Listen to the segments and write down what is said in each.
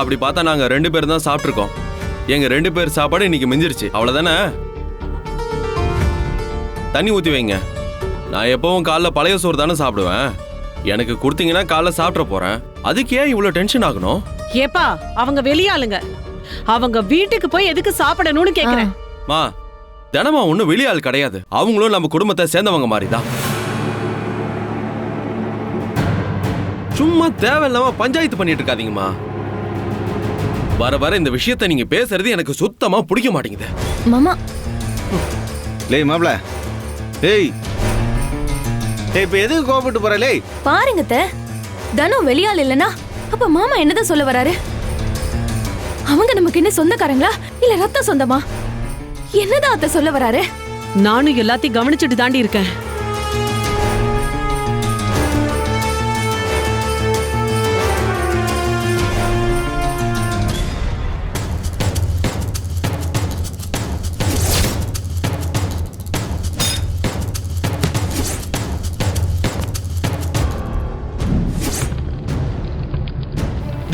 அப்படி பார்த்தா நாங்க ரெண்டு பேரும் தான் சாப்பிட்ருக்கோம் எங்க ரெண்டு பேர் சாப்பாடு இன்னைக்கு மிஞ்சிருச்சு. அவ்வளவுதானே? தண்ணி ஊத்தி வைங்க. நான் எப்பவும் காலைல பழைய சோறு தானே சாப்பிடுவேன். எனக்கு கொடுத்தீங்கன்னா காலைல சாப்பிட்ற போறேன். அதுக்கு ஏன் இவ்வளோ டென்ஷன் ஆகணும்? ஏப்பா அவங்க வெளியாளுங்க அவங்க வீட்டுக்கு போய் எதுக்கு சாப்பிடணும்னு கேக்குறேன். மா தினமா ஒன்றும் வெளியாள் கிடையாது. அவங்களும் நம்ம குடும்பத்தை சேர்ந்தவங்க மாதிரி தான் சும்மா தேவையில்லாம பஞ்சாயத்து பண்ணிட்டு இருக்காதீங்கம்மா. வர வர இந்த விஷயத்தை நீங்க பேசுறது எனக்கு சுத்தமா பிடிக்க மாட்டேங்குது. மாமா. லேய் மாப்ள. ஏய். ஏய் இப்போ எதுக்கு கோபப்பட்டு போற லேய்? பாருங்க அத்தை. தனு வெளியாள் இல்லனா அப்ப மாமா என்னதான் சொல்ல வராரு? அவங்க நமக்கு என்ன சொந்தக்காரங்களா? இல்ல ரத்த சொந்தமா? என்னதான் அத்தை சொல்ல வராரு? நானும் எல்லாத்தையும் கவனிச்சுட்டு தாண்டி இருக்கேன்.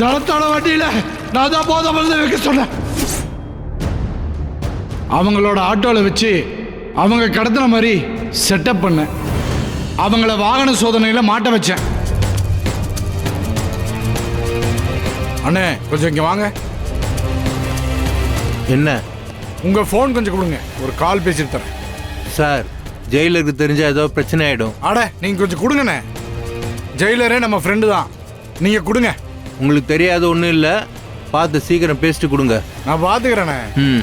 தளத்தோட வண்டியில நான் தான் போத மருந்து வைக்க சொன்னேன். அவங்களோட ஆட்டோல வச்சு அவங்க கடத்தின மாதிரி செட்டப் பண்ணேன். அவங்கள வாகன சோதனையில மாட்ட வச்சேன். அண்ணே கொஞ்சம் இங்க வாங்க. என்ன? உங்க ஃபோன் கொஞ்சம் கொடுங்க. ஒரு கால் பேசிட்டு தரேன். சார் ஜெயிலருக்கு தெரிஞ்சா ஏதோ பிரச்சனை ஆயிடும். அட நீங்க கொஞ்சம் கொடுங்கண்ணே. ஜெயிலரே நம்ம ஃப்ரெண்டு தான். நீங்க கொடுங்க. உங்களுக்கு தெரியாத ஒன்றும் இல்லை. பார்த்து சீக்கிரம் பேசிட்டு கொடுங்க. நான் பாத்துக்கிறேண்ணே ம்.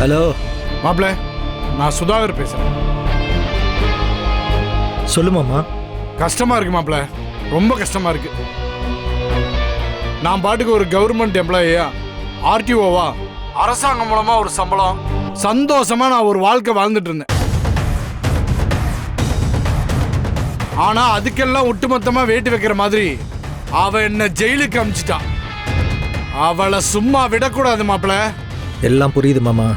ஹலோ. மாப்பிள்ள நான் சுதாகர் பேசுறேன். சொல்லுமாம்மா கஷ்டமா இருக்கு மாப்ள ரொம்ப கஷ்டமா இருக்கு. நான் பாட்டுக்கு ஒரு கவர்மெண்ட் எம்ப்ளாயியா ஆர்டிஓவா அரசாங்கம் மூலமா ஒரு சம்பளம் சந்தோஷமா நான் ஒரு வாழ்க்கை வாழ்ந்துட்டு இருந்தேன். ஆனா அதுக்கெல்லாம் ஒட்டுமொத்தமா வேட்டு வைக்கிற மாதிரி அவ என்ன ஜெயிலுக்கு அமிச்சிட்டான் அவளை சும்மா விடக்கூடாது மாப்ள எல்லாம் புரியுது மாமா.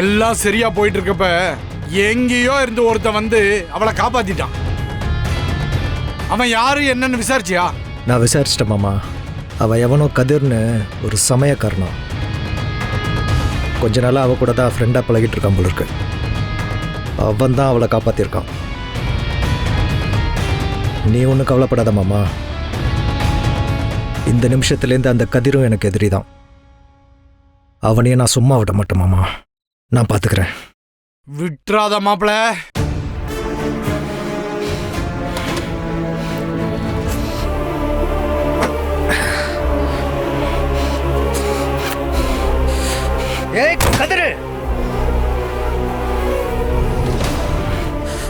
எல்லாம் சரியா போயிட்டு இருக்கப்ப எங்கேயோ இருந்து ஒருத்தன் வந்து அவளை காப்பாத்திட்டான். அவன் யாரு என்னன்னு விசாரிச்சியா? நான் விசாரிச்சிட்டேன் மாமா. அவ எவனோ கதிர்னு ஒரு சமயக்காரனம். கொஞ்ச நாளாக அவ கூட தான் ஃப்ரெண்டாக பழகிட்டு இருக்கான் போல இருக்கு அவன் தான் அவளை காப்பாற்றிருக்கான் நீ ஒன்றும் கவலைப்படாத மாமா. இந்த நிமிஷத்துலேருந்து அந்த கதிரும் எனக்கு எதிரி தான் அவனையும் நான் சும்மா விட மாட்டேன் மாமா. நான் பார்த்துக்கிறேன் விட்டுறாத மாப்பிள. ஏய் கதிரு.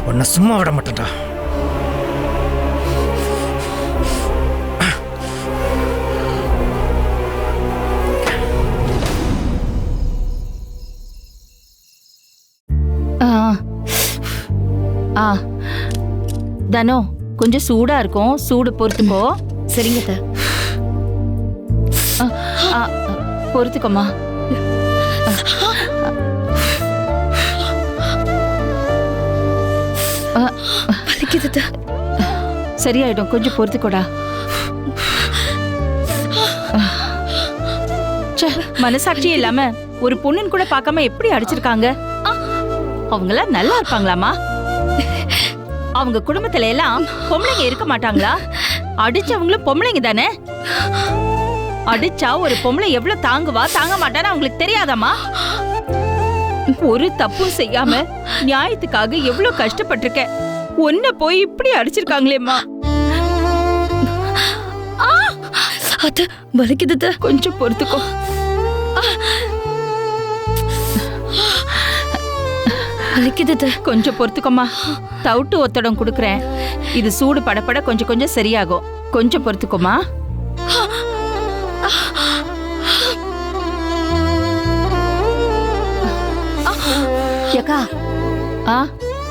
உன்னை சும்மா விட மாட்டேன்டா. ஆ. தனோ கொஞ்சம் சூடா இருக்கும். சூடு பொறுத்துக்கோ. சரிங்க. ஆ, பொறுத்துக்கோமா வலிக்குது. சரியாயிடும். கொஞ்சம் பொறுத்துக்கோடா. மனசாட்சி இல்லாம ஒரு பொண்ணுன்னு கூட பார்க்காம எப்படி அடிச்சிருக்காங்க? அவங்களாம் நல்லா இருப்பாங்களாமா அவங்க குடும்பத்துல எல்லாம் பொம்பளைங்க இருக்க மாட்டாங்களா? அடிச்சவங்களும் பொம்பளைங்க தானே? அடிச்சா ஒரு பொம்பளை எவ்வளவு தாங்குவா? தாங்க மாட்டான்னு அவங்களுக்கு தெரியாதாமா ஒரு தப்பும் செய்யாம நியாயத்துக்காக எவ்வளவு கஷ்டப்பட்டிருக்கேன் ஒன்ன போய் இப்படி அடிச்சிருக்காங்களேம்மா. அத்தை வலிக்குது. கொஞ்சம் பொறுத்துக்கோ. வலிக்குது. கொஞ்சம் பொறுத்துக்கோமா தவிட்டு ஒத்தடம் கொடுக்குறேன். இது சூடு படப்பட கொஞ்சம் கொஞ்சம் சரியாகும். கொஞ்சம் பொறுத்துக்கோமா ஏக்கா. ஆ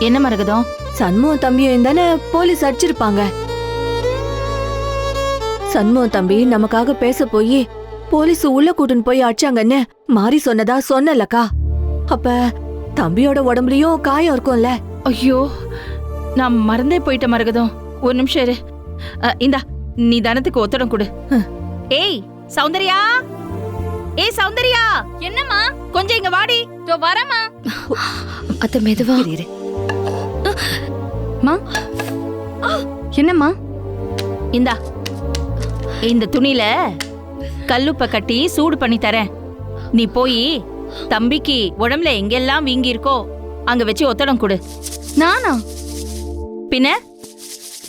என்ன மரகதம்? சண்முகம் தம்பியும் தானே போலீஸ் அடிச்சிருப்பாங்க. சண்முகம் தம்பி நமக்காக பேச போய் போலீஸ் உள்ள கூட்டின்னு போய் அடிச்சாங்கன்னு மாறி சொன்னதா சொன்னலக்கா அப்ப தம்பியோட உடம்புலயும் காயம் இருக்கும்ல? ஐயோ நான் மறந்தே போயிட்டேன் மரகதம். ஒரு நிமிஷம் இரு. இந்தா நீ தனத்துக்கு ஒத்தடம் கொடு. ஏய் சௌந்தர்யா? ஏய் சௌந்தர்யா? என்னம்மா? கொஞ்சம் இங்க வாடி. இதோ வரமா அத்த மெதுவா. என்னம்மா? இந்தா இந்த துணியில கல்லுப்ப கட்டி சூடு பண்ணி தரேன். நீ போய் தம்பிக்கு உடம்புல எங்கெல்லாம் வீங்கி இருக்கோ அங்க வச்சு ஒத்தடம் கொடு. நானா? பின்ன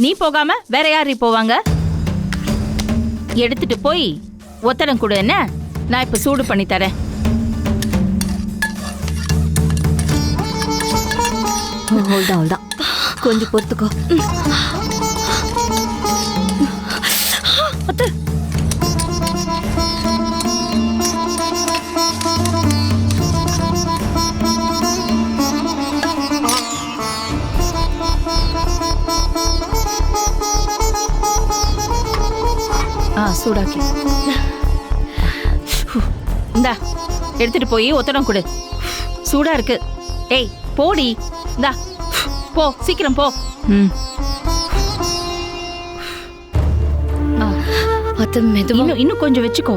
நீ போகாம வேற யாரு போவாங்க? எடுத்துட்டு போய் ஒத்தடம் கொடு என்ன? நான் இப்ப சூடு பண்ணி தரேன். அவ்வளவுதான் கொஞ்சம் பொறுத்துக்கோ. ஆ சூடாக்கி. இந்தா எடுத்துட்டு போய் ஒத்தடம் கொடு. சூடா இருக்கு. ஏய் போடி. இந்தா போ சீக்கிரம் போ. ம். அத்த மெதுவா. இன்னும் இன்னும் கொஞ்சம் வச்சுக்கோ.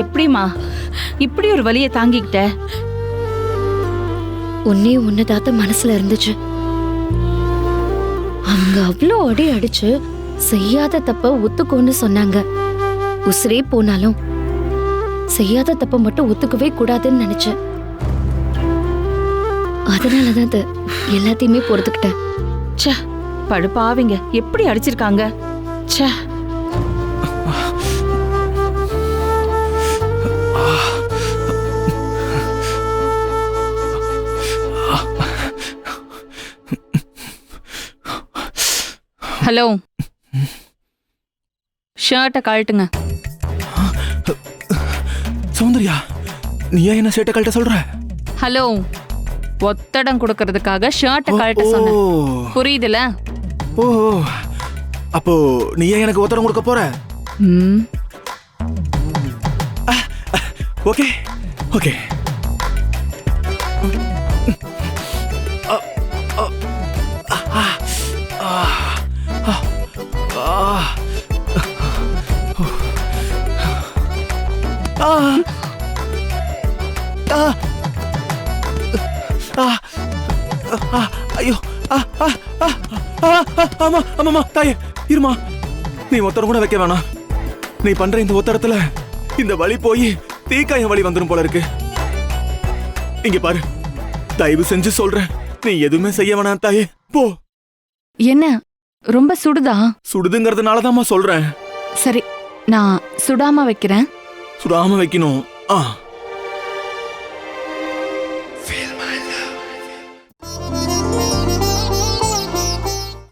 எப்படிம்மா? இப்படி ஒரு வலியை தாங்கிக்கிட்ட? ஒன்னே ஒண்ணுதாத்த மனசுல இருந்துச்சு. அவங்க அவ்வளோ அடி அடிச்சு செய்யாத தப்ப ஒத்துக்கோன்னு சொன்னாங்க. உசிரே போனாலும் செய்யாத தப்ப மட்டும் ஒத்துக்கவே கூடாதுன்னு நினைச்சேன். அதனாலதான் அது எல்லாத்தையுமே பொறுத்துக்கிட்டேன். ச்சே படுப்பாவிங்க. எப்படி அடிச்சிருக்காங்க? ச்சே. ஹலோ. ஷர்ட்டை கழட்டுங்க. சௌந்தர்யா நீ ஏன் என்ன சேட்டை கழட்ட சொல்ற? ஹலோ. ஒத்தடம் கொடுக்கறதுக்காக ஷர்ட்டை கழட்ட சொன்னேன். புரியுதுல? ஓ அப்போ நீ ஏன் எனக்கு உத்தரம் கொடுக்க போற? ம். Okay okay. ஐயோ ஆமா ஆமாமா தாயே இருமா. நீ ஒத்தரம் கூட வைக்க வேணாம். நீ பண்ற இந்த ஒத்தரத்துல இந்த வலி போய் தீக்காயம் வலி வந்துரும் போல இருக்கு. இங்க பாரு தயவு செஞ்சு சொல்றேன் நீ எதுவுமே செய்ய வேணாம் தாயே. போ. என்ன? ரொம்ப சுடுதா? சுடுதுங்கிறதுனால சொல்றேன். சரி நான் சுடாம வைக்கிறேன். சுடாம வைக்கணும். ஆ.